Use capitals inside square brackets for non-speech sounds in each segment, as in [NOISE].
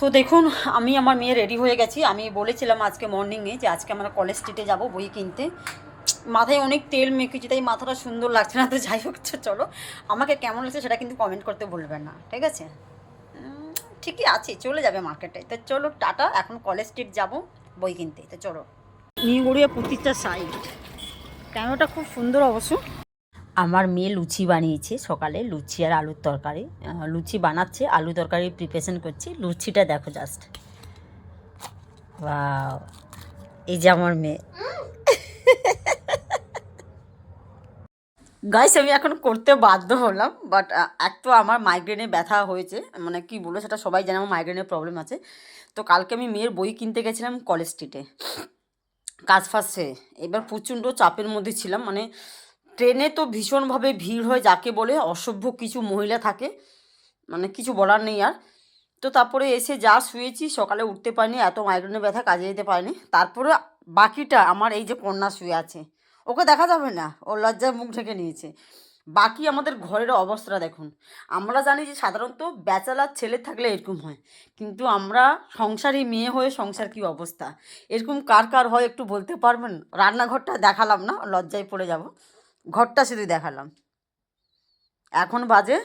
তো দেখুন, আমি আমার মেয়ে রেডি হয়ে গেছি। আমি বলেছিলাম আজকে মর্নিংয়ে যে আজকে আমরা কলেজ স্ট্রিটে যাব বই কিনতে। মাথায় অনেক তেল মেখেছি, তাই মাথাটা সুন্দর লাগছে না। তো যাই হোক চলো। আমাকে কেমন লাগছে সেটা কিন্তু কমেন্ট করতে ভুলবেন না, ঠিক আছে? ঠিকই আছে, চলে যাবে মার্কেটে তো চলো, টাটা। এখন কলেজ স্ট্রিট যাব, বই কিনতে। তো চলো। নিউ গড়িয়া প্রতিটা সাইড ক্যামেরাটা খুব সুন্দর অবশ্য। আমার মেয়ে লুচি বানিয়েছে সকালে, লুচি আর আলুর তরকারি। লুচি বানাচ্ছে, আলু তরকারি প্রিপারেশন করছি। লুচিটা দেখো জাস্ট ওয়াও এই যে আমার মেয়ে। গাইস আমি এখন করতে বাধ্য হলাম বাট এক তো আমার মাইগ্রেনে ব্যথা হয়েছে। মানে কি বলব, সেটা সবাই জানে আমার মাইগ্রেনের প্রবলেম আছে। তো কালকে আমি মেয়ের বই কিনতে গেছিলাম কলেজ স্ট্রিটে কাজ ফাজ এবার প্রচণ্ড চাপের মধ্যে ছিলাম মানে ট্রেনে তো ভীষণভাবে ভিড় হয় যাকে বলে, অসভ্য কিছু মহিলা থাকে। মানে কিছু বলার নেই আর। তো তারপরে এসে যা শুয়েছি, সকালে উঠতে পারিনি, এত মাইগ্রেনের ব্যথা, কাজে যেতে পারিনি। তারপরে বাকিটা, আমার এই যে কন্যা শুয়ে আছে, ওকে দেখা যাবে না, ও লজ্জায় মুখ ঢেকে নিয়েছে। বাকি আমাদের ঘরের অবস্থাটা দেখুন। আমরা জানি যে সাধারণত ব্যাচেলার ছেলে থাকলে এরকম হয়, কিন্তু আমরা সংসারী মেয়ে হয়ে সংসার কি অবস্থা? এরকম কার কার হয় একটু বলতে পারবেন? রান্নাঘরটা দেখালাম না, লজ্জায় পড়ে যাব। ঘরটা শুধু দেখালাম। এখন বাজে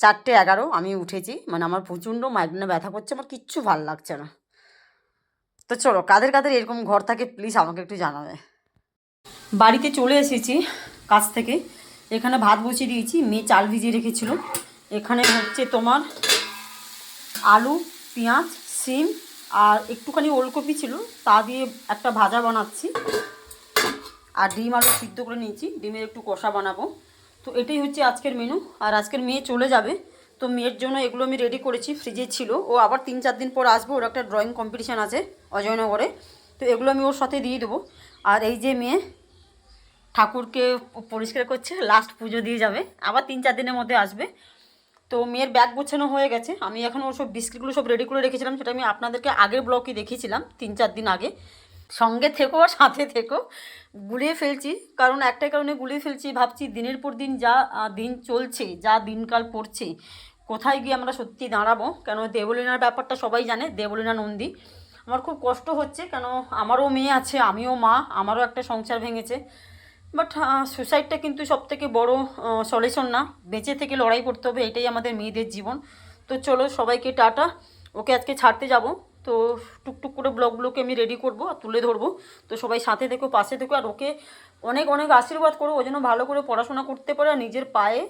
চারটে এগারো, আমি উঠেছি। মানে আমার প্রচণ্ড মাইগ্রেনে ব্যথা করছে, আমার কিচ্ছু ভালো লাগছে না। তো চলো, কাদের কাদের এরকম ঘর থাকে প্লিজ আমাকে একটু জানাবে। বাড়িতে চলে এসেছি কাছ থেকে। এখানে ভাত বসিয়ে দিয়েছি, মেয়ে চাল ভিজিয়ে রেখেছিল। এখানে হচ্ছে তোমার আলু, পেঁয়াজ, সিম আর একটুখানি ওলকপি ছিল, তা দিয়ে একটা ভাজা বানাচ্ছি। আর ডিম আলু সিদ্ধ করে নিয়েছি। ডিমের একটু কষা বানাবো। তো এটাই হচ্ছে আজকের মেনু আর আজকের মেয়ে চলে যাবে। তো মেয়ের জন্য এগুলো আমি রেডি করেছি। ফ্রিজে ছিল। ও আবার তিন চার দিন পর আসবে। ওর একটা ড্রয়িং কম্পিটিশান আছে অজয়নগরে। তো এগুলো আমি ওর সাথে দিয়ে দেবো। আর এই যে মেয়ে ঠাকুরকে পরিষ্কার করছে লাস্ট পুজো দিয়ে যাবে। আবার তিন চার দিনের মধ্যে আসবে। তো মেয়ের ব্যাগ গোছানো হয়ে গেছে। আমি এখন ওর সব বিস্কিটগুলো সব রেডি করে রেখেছিলাম। সেটা আমি আপনাদেরকে আগের ব্লকে দেখিয়েছিলাম, তিন চার দিন আগে। সঙ্গে থেকো আর সাথে থেকো। গুলিয়ে ফেলছি, কারণ একটাই কারণে গুলিয়ে ফেলছি, ভাবছি দিনের পর দিন যা দিন চলছে, যা দিনকাল পড়ছে, কোথায় গিয়ে আমরা সত্যি দাঁড়াবো? কেন দেবলীনার ব্যাপারটা সবাই জানে, দেবলীনা নন্দী। আমার খুব কষ্ট হচ্ছে, কেন আমারও মেয়ে আছে, আমিও মা, আমারও একটা সংসার ভেঙেছে। বাট সুসাইডটা কিন্তু সব থেকে বড়ো সলিউশন না। বেঁচে থেকে লড়াই করতে হবে, এটাই আমাদের মেয়েদের জীবন। তো চলো সবাইকে টাটা। ওকে আজকে ছাড়তে যাব। তো টুকটুক করে ব্লগগুলোকে আমি রেডি করব আর তুলে ধরবো। তো সবাই সাথে থেকো, পাশে থেকো আর ওকে অনেক অনেক আশীর্বাদ করো, ও যেন ভালো করে পড়াশোনা করতে পারে আর নিজের পায়ে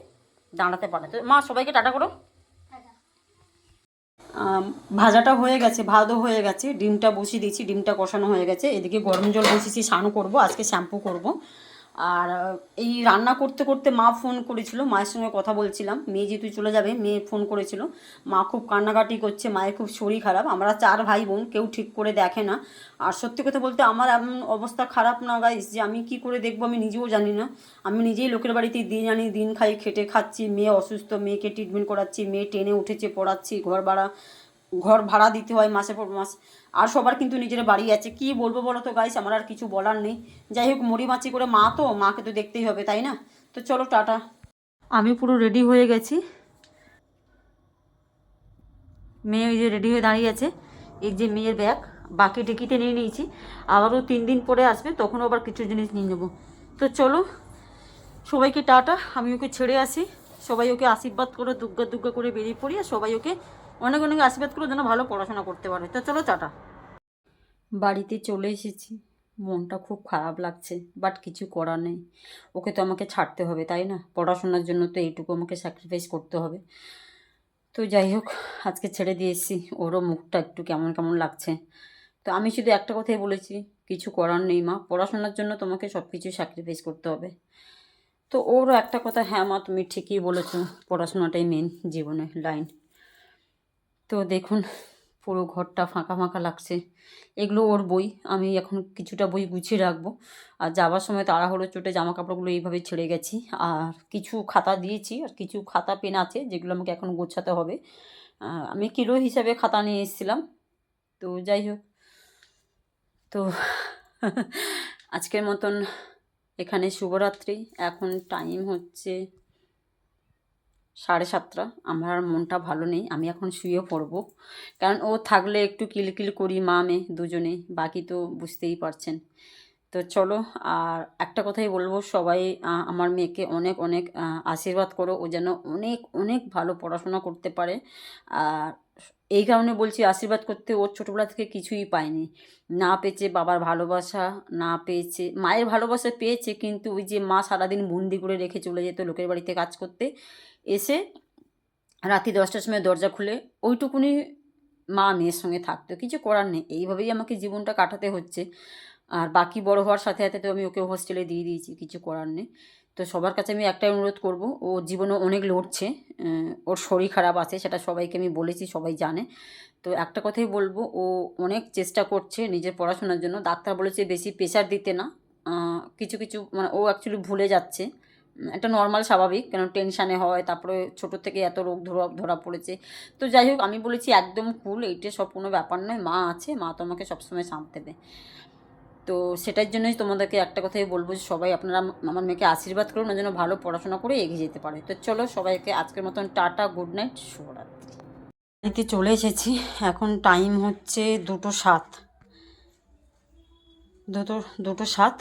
দাঁড়াতে পারে। তো মা, সবাইকে টাটা করো। ভাজাটা হয়ে গেছে, ভাতও হয়ে গেছে, ডিমটা বসিয়ে দিয়েছি, ডিমটা কষানো হয়ে গেছে। এদিকে গরম জল বসিয়েছি স্নান করব, আজকে শ্যাম্পু করব। আর এই রান্না করতে করতে মা ফোন করেছিল, মায়ের সঙ্গে কথা বলছিলাম, মেয়ে যেহেতু চলে যাবে, মেয়ে ফোন করেছিল, মা খুব কান্নাকাটি করছে, মায়ের খুব শরীর খারাপ, আমরা চার ভাই বোন, কেউ ঠিক করে দেখে না, আর সত্যি কথা বলতে আমার এমন অবস্থা খারাপ না গাইস যে আমি কি করে দেখব আমি নিজেও জানি না, আমি নিজেই লোকের বাড়িতে দিন আনি, দিন খাই, খেটে খাচ্ছি, মেয়ে অসুস্থ, মেয়েকে ট্রিটমেন্ট করাচ্ছি, মেয়ে টেনে উঠেছে, পড়াচ্ছি, ঘর ভাড়া ঘর ভাড়া দিতে হয় মাসে পর মাস আর সবার কিন্তু নিজের বাড়ি আছে। কি বলব বলো তো গাইস আমার আর কিছু বলার নেই। যাই হোক, মুড়ি মাছি করে মা তো, মাকে তো দেখতেই হবে, তাই না? তো চলো, টাটা। আমি পুরো রেডি হয়ে গেছি। মেয়ে ওই যে রেডি হয়ে দাঁড়িয়ে আছে। এই যে মেয়ের ব্যাগ বাকি টিকিটে নিয়ে নিয়েছি। আবারও তিন দিন পরে আসবে তখন আবার কিছু জিনিস নিয়ে নেব। তো চলো, সবাইকে টাটা। আমি ওকে ছেড়ে আসি। সবাই ওকে আশীর্বাদ করে, দুগ্গা দুগ্গা করে বেরিয়ে পড়িয়ে সবাই ওকে অনেক অনেক আশীর্বাদ করে যেন ভালো পড়াশোনা করতে পারে। তো চলো টাটা। বাড়িতে চলে এসেছি। মনটা খুব খারাপ লাগছে বাট কিছু করার নেই। ওকে তো আমাকে ছাড়তে হবে, তাই না? পড়াশোনার জন্য তো এইটুকু আমাকে স্যাক্রিফাইস করতে হবে। তো যাই হোক, আজকে ছেড়ে দিয়ে এসেছি। ওরও মুখটা একটু কেমন কেমন লাগছে। তো আমি শুধু একটা কথাই বলেছি, কিছু করার নেই মা। পড়াশোনার জন্য তোমাকে সব কিছু স্যাক্রিফাইস করতে হবে। তো ওরও একটা কথা হ্যাঁ মা, তুমি ঠিকই বলেছ, পড়াশোনাটাই মেন জীবনে লাইন তো দেখুন, পুরো ঘরটা ফাঁকা ফাঁকা লাগছে। এগুলো ওর বই, আমি এখন কিছুটা বই গুছিয়ে রাখব। আর যাওয়ার সময় তাড়াহুড়ো চোটে জামা কাপড়গুলো এইভাবে ছেড়ে গেছি। আর কিছু খাতা দিয়েছি, আর কিছু খাতা পেন আছে, যেগুলো আমাকে এখন গোছাতে হবে। আমি কিলো হিসাবে খাতা নিয়ে এসেছিলাম। তো যাই হোক, তো আজকের মতন এখানে শুভরাত্রি। এখন টাইম হচ্ছে সাড়ে সাতটা। আমার আর মনটা ভালো নেই। আমি এখন শুয়ে পড়ব। কারণ ও থাকলে একটু কিলকিল করি মা, মেয়ে দুজনেই বাকি তো বুঝতেই পারছেন। তো চলো, আর একটা কথাই বলব। সবাই আমার মেয়েকে অনেক অনেক আশীর্বাদ করো। ও যেন অনেক অনেক ভালো পড়াশোনা করতে পারে। আর এই কারণে বলছি আশীর্বাদ করতে ওর ছোটোবেলা থেকে কিছুই পায়নি না পেয়েছে বাবার ভালোবাসা, না পেয়েছে, মায়ের ভালোবাসা পেয়েছে, কিন্তু ওই যে মা সারাদিন বন্দি করে রেখে চলে যেত লোকের বাড়িতে কাজ করতে। এসে রাত্রি দশটার সময় দরজা খুলে ওইটুকুনি মা মেয়ের সঙ্গে থাকতো। কিছু করার নেই, এইভাবেই আমাকে জীবনটা কাটাতে হচ্ছে। আর বাকি বড় হওয়ার সাথে সাথে তো আমি ওকে হোস্টেলে দিয়ে দিয়েছি, কিছু করার নেই। তো সবার কাছে আমি একটাই অনুরোধ করব, ও জীবনে অনেক লড়ছে ওর শরীর খারাপ আছে সেটা সবাইকে আমি বলেছি, সবাই জানে। তো একটা কথাই বলব, ও অনেক চেষ্টা করছে নিজের পড়াশোনার জন্য, ডাক্তার বলেছে বেশি প্রেশার দিতে না কিছু কিছু মানে ও অ্যাকচুয়ালি ভুলে যাচ্ছে। এটা নর্মাল স্বাভাবিক, কেন টেনশানে হয়, তারপরে ছোটো থেকে এত রোগ ধরা ধরা পড়েছে। তো যাই হোক, আমি বলেছি একদম কুল এইটা সব কোনো ব্যাপার নয়, মা আছে, মা তোমাকে সবসময় সাঁত দেবে। তো সেটার জন্যই তোমাদেরকে একটা কথাই বলব যে সবাই আপনারা আমার মেয়েকে আশীর্বাদ করুন ওর জন্য ভালো পড়াশোনা করে এগিয়ে যেতে পারে। তো চলো সবাইকে আজকের মতন টাটা, গুড নাইট, শুভরাত্রি। বাড়িতে চলে এসেছি, এখন টাইম হচ্ছে দুটো সাত। দুটো দুটো সাত।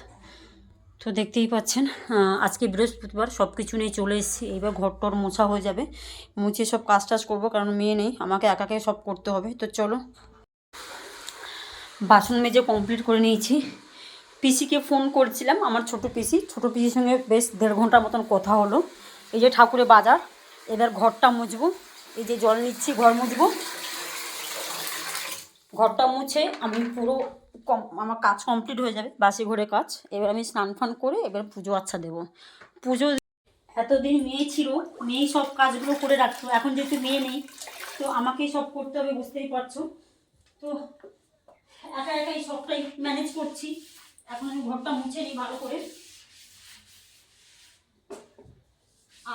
তো দেখতেই পাচ্ছেন আজকে বৃহস্পতিবার সব কিছু নিয়ে চলে এসেছি। এইবার টর মোছা হয়ে যাবে। মুছে সব কাজ টাজ করব, কারণ মেয়ে নেই। আমাকে একাকে সব করতে হবে। তো চলো বাসন মেজে কমপ্লিট করে নিয়েছি। পিসিকে ফোন করছিলাম, আমার ছোট পিসি। ছোট পিসির সঙ্গে বেশ দেড় ঘণ্টার মতন কথা হলো। এই যে ঠাকুরে বাজার, এবার ঘরটা মুছবো। এই যে জল নিচ্ছি, ঘর মুছবো। ঘরটা মুছে আমি পুরো কম আমার কাজ কমপ্লিট হয়ে যাবে, বাসি ঘরে কাজ। এবার আমি স্নান ফান করে এবার পুজো আচ্ছা দেবো। পুজো এতদিন মেয়ে ছিল মেয়ে সব কাজগুলো করে রাখতো। এখন যেহেতু মেয়ে নেই, তো আমাকেই সব করতে হবে, বুঝতেই পারছ। তো একা একাই সবটাই ম্যানেজ করছি। এখন আমি ঘরটা মুছে নিই ভালো করে।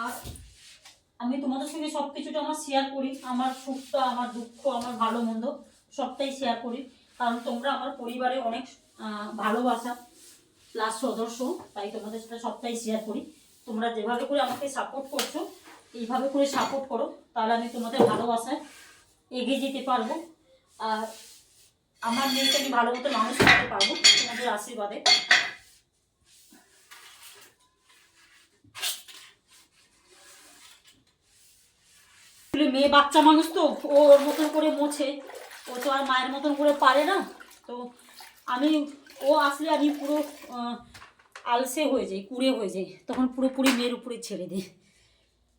আর আমি তোমাদের সঙ্গে সব কিছুটা আমার শেয়ার করি। আমার সুখটা, আমার দুঃখ, আমার ভালো মন্দ সবটাই শেয়ার করি। কারণ তোমরা আমার পরিবারে অনেক ভালোবাসা প্লাস সদস্য, তাই তোমাদের সাথে সবটাই শেয়ার করি। তোমরা যেভাবে করে আমাকে সাপোর্ট করছ, এইভাবে করে সাপোর্ট করো, তাহলে আমি তোমাদের ভালোবাসায় এগিয়ে যেতে পারব। আর আমার মেয়েকে আমি ভালো মতো মানুষ করতে পারব তোমাদের আশীর্বাদে। মেয়ে বাচ্চা মানুষ তো, ও ওর মতন করে মোছে। ও তো আর মায়ের মতন করে পারে না। তো আমি, ও আসলে আমি পুরো আলসে হয়ে যাই, কুড়ে হয়ে যাই। তখন পুরোপুরি মেয়ের উপরে ছেড়ে দিই।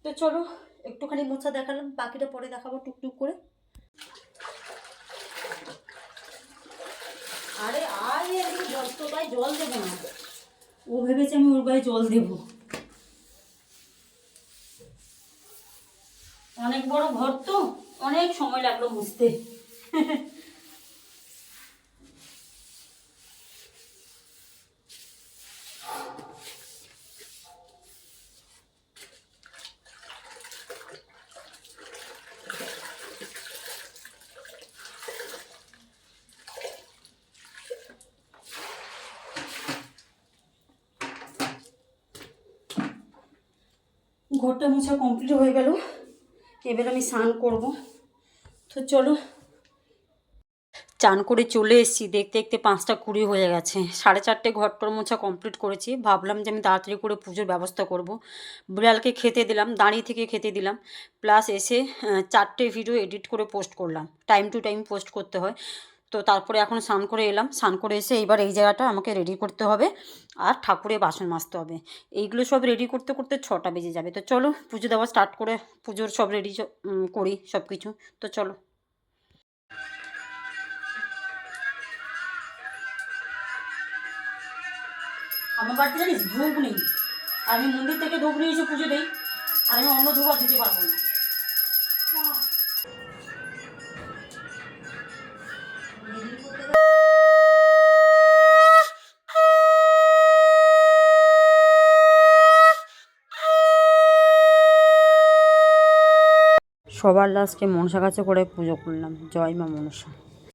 তো চলো, একটুখানি মোছা দেখালাম, বাকিটা পরে দেখাবো টুকটুক করে আরে আয় গায়ে জল দেবো না। ও ভেবেছে আমি ওর গায়ে জল দেবো। অনেক বড় ঘর তো, অনেক সময় লাগল মুছতে [LAUGHS] ঘরটা মোছা কমপ্লিট হয়ে গেল। এবার আমি স্নান করব। তো চলো। চান করে চলে এসেছি। দেখতে দেখতে পাঁচটা কুড়ি হয়ে গেছে। সাড়ে চারটে ঘরটর মোছা কমপ্লিট করেছি। ভাবলাম যে আমি তাড়াতাড়ি করে পুজোর ব্যবস্থা করব। বিড়ালকে খেতে দিলাম, দাঁড়িয়ে থেকে খেতে দিলাম। প্লাস এসে চারটে ভিডিও এডিট করে পোস্ট করলাম। টাইম টু টাইম পোস্ট করতে হয়। তো তারপরে এখন স্নান করে এলাম। স্নান করে এসে এইবার এই জায়গাটা আমাকে রেডি করতে হবে আর ঠাকুরের বাসন মাজতে হবে। এইগুলো সব রেডি করতে করতে ছটা বেজে যাবে। তো চলো পুজো দেওয়া স্টার্ট করে পুজোর সব রেডি করি সব কিছু তো চলো। আমার বাড়িতে জানিস ধূপ নেই। আমি মন্দির থেকে ধূপ নিয়ে এসে পুজো দিই। আর আমি অন্য ধূপ আর দিতে পারব না। সবার লাস্টে মনসা কাছে করে পুজো করলাম। জয় মা মনসা।